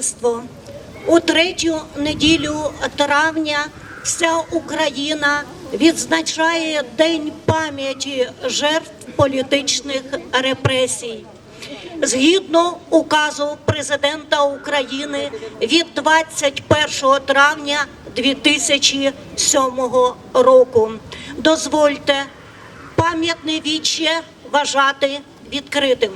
Товариство, у третю неділю травня вся Україна відзначає День пам'яті жертв політичних репресій. Згідно указу президента України від 21 травня 2007 року, дозвольте пам'ятне віче вважати відкритим.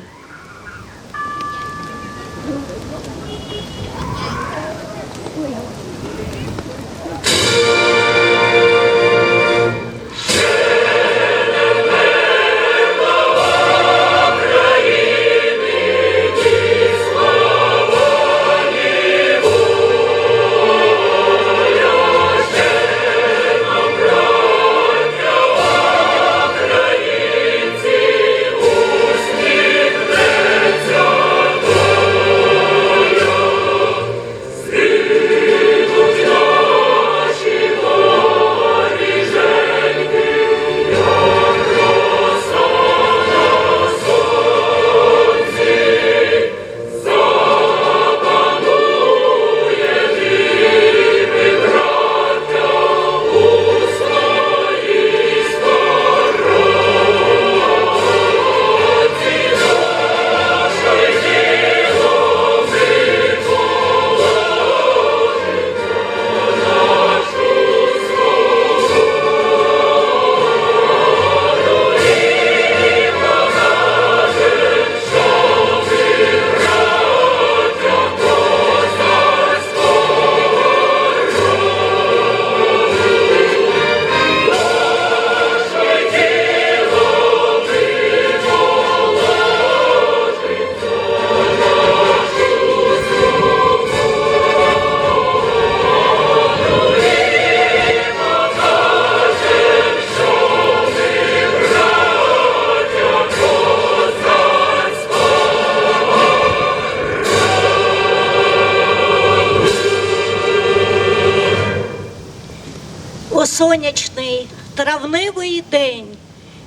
Сонячний травневий день,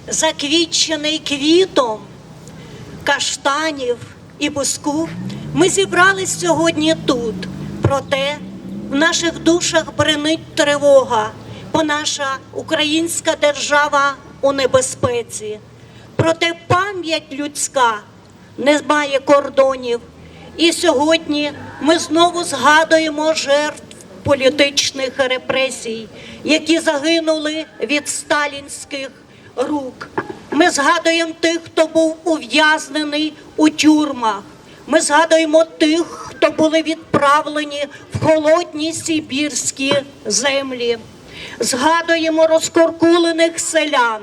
заквітчений квітом каштанів і буску, ми зібрались сьогодні тут. Проте в наших душах бренить тривога, бо наша українська держава у небезпеці. Проте пам'ять людська не має кордонів. І сьогодні ми знову згадуємо жертв політичних репресій, які загинули від сталінських рук. Ми згадуємо тих, хто був ув'язнений у тюрмах. Ми згадуємо тих, хто були відправлені в холодні сибірські землі. Згадуємо розкоркулених селян,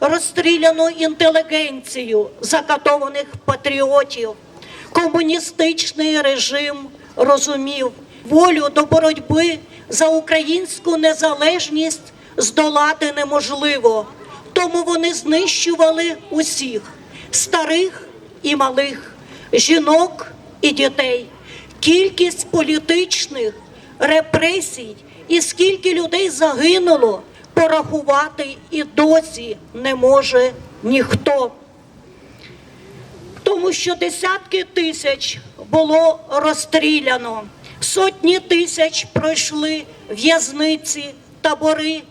розстріляну інтелігенцію, закатованих патріотів. Комуністичний режим розумів волю до боротьби за українську незалежність здолати неможливо. Тому вони знищували усіх старих і малих, жінок і дітей. Кількість політичних репресій і скільки людей загинуло, порахувати і досі не може ніхто тому що десятки тисяч було розстріляно, сотні тисяч пройшли в'язниці, табори,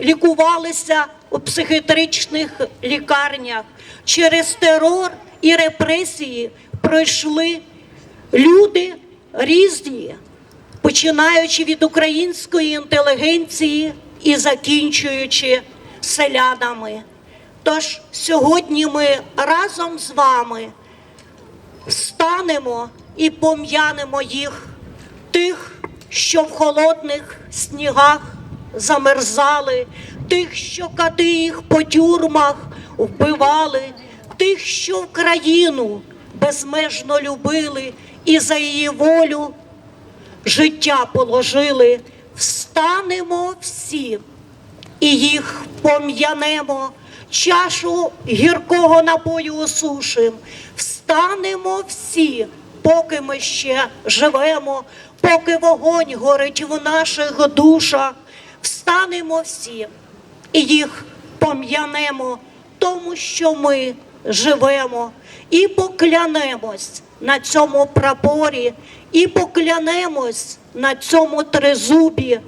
лікувалися у психіатричних лікарнях. Через терор і репресії пройшли люди різні, починаючи від української інтелігенції і закінчуючи селянами. Тож сьогодні ми разом з вами станемо і пом'янемо їх, тих, що в холодних снігах замерзали, тих, що кати їх по тюрмах вбивали, тих, що в країну безмежно любили і за її волю життя положили. Встанемо всі і їх пом'янемо, чашу гіркого напою осушим. Встанемо всі, поки ми ще живемо, поки вогонь горить в наших душах. Встанемо всі і їх пом'янемо тому, що ми живемо, і поклянемось на цьому прапорі і поклянемось на цьому тризубі,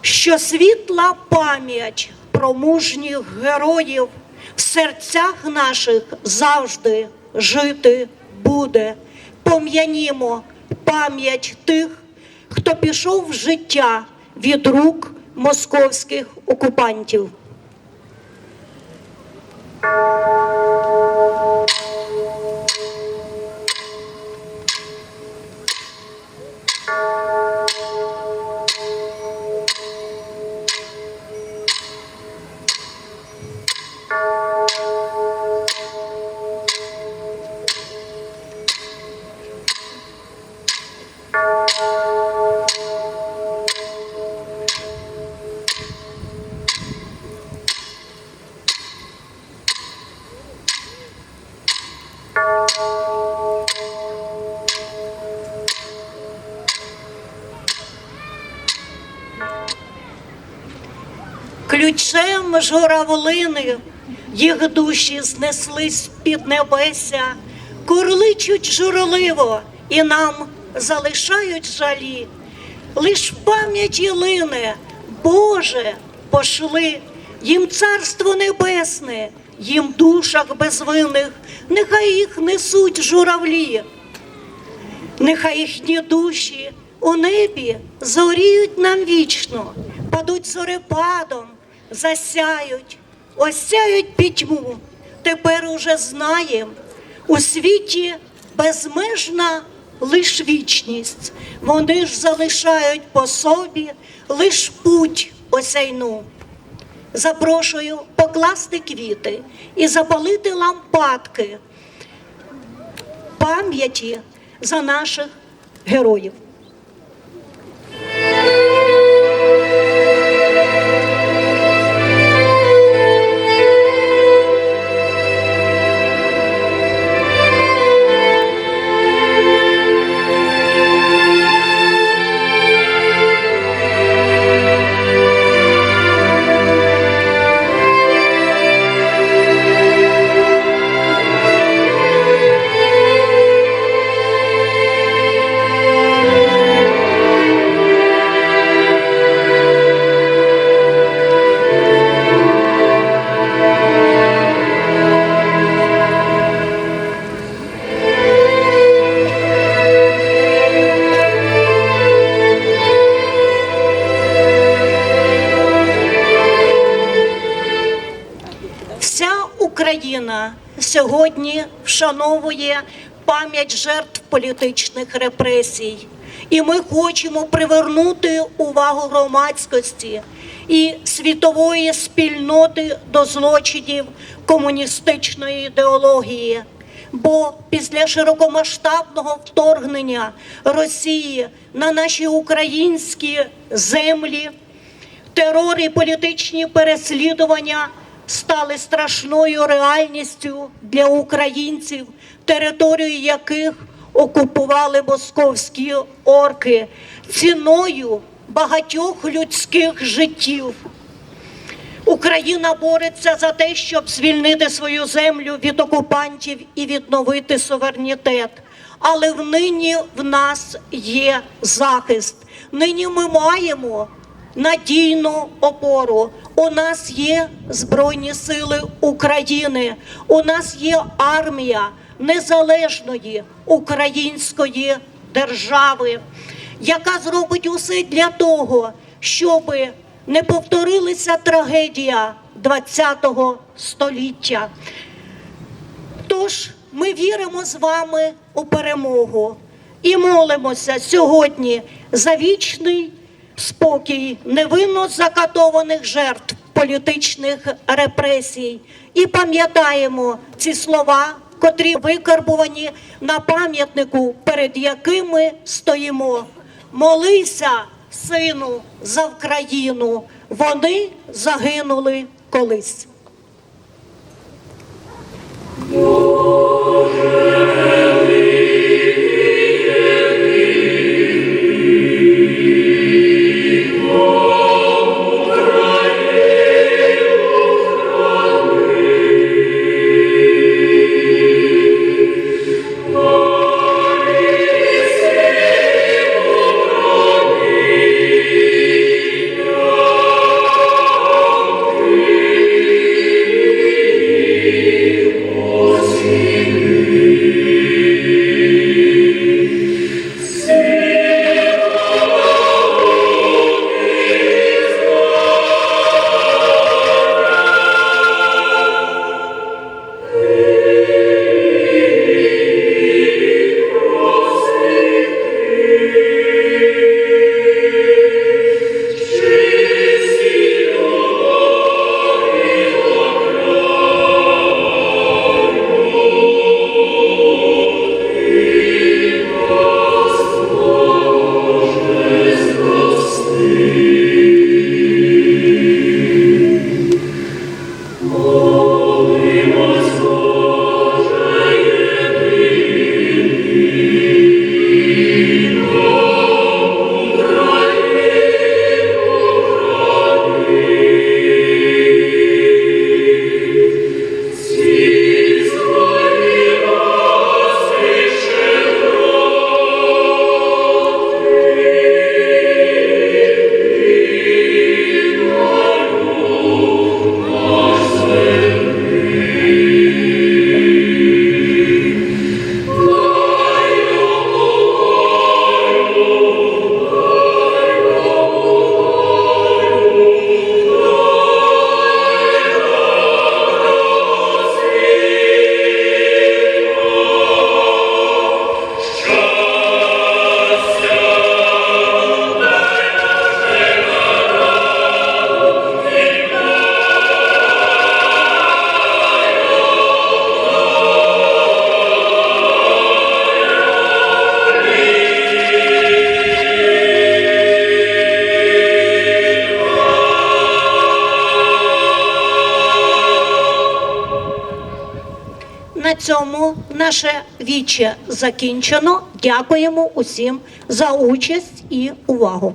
що світла пам'ять про мужніх героїв в серцях наших завжди жити буде. Пом'янімо пам'ять тих, хто пішов в життя від рук московських окупантів. Ключем журавлини їх душі знеслись під небеся, курличуть журливо і нам залишають жалі. Лиш пам'яті лине, Боже, пошли їм царство небесне, їм душах безвинних, нехай їх несуть журавлі. Нехай їхні душі у небі зоріють нам вічно, падуть зорепадом, засяють, осяють пітьму. Тепер уже знаєм, у світі безмежна лиш вічність. Вони ж залишають по собі лиш путь осяйну. Запрошую покласти квіти і запалити лампадки пам'яті за наших героїв. Сьогодні вшановує пам'ять жертв політичних репресій, і ми хочемо привернути увагу громадськості і світової спільноти до злочинів комуністичної ідеології. Бо після широкомасштабного вторгнення Росії на наші українські землі терор і політичні переслідування стали страшною реальністю для українців, територію яких окупували московські орки ціною багатьох людських життів. Україна бореться за те, щоб звільнити свою землю від окупантів і відновити суверенітет. Але в нині в нас є захист. Нині ми маємо надійну опору. У нас є Збройні Сили України, у нас є армія незалежної української держави, яка зробить усе для того, щоби не повторилася трагедія ХХ століття. Тож ми віримо з вами у перемогу і молимося сьогодні за вічний спокій невинно закатованих жертв політичних репресій. І пам'ятаємо ці слова, котрі викарбувані на пам'ятнику, перед якими стоїмо. Молися, сину, за Вкраїну. Вони загинули колись. Наше віче закінчено. Дякуємо усім за участь і увагу.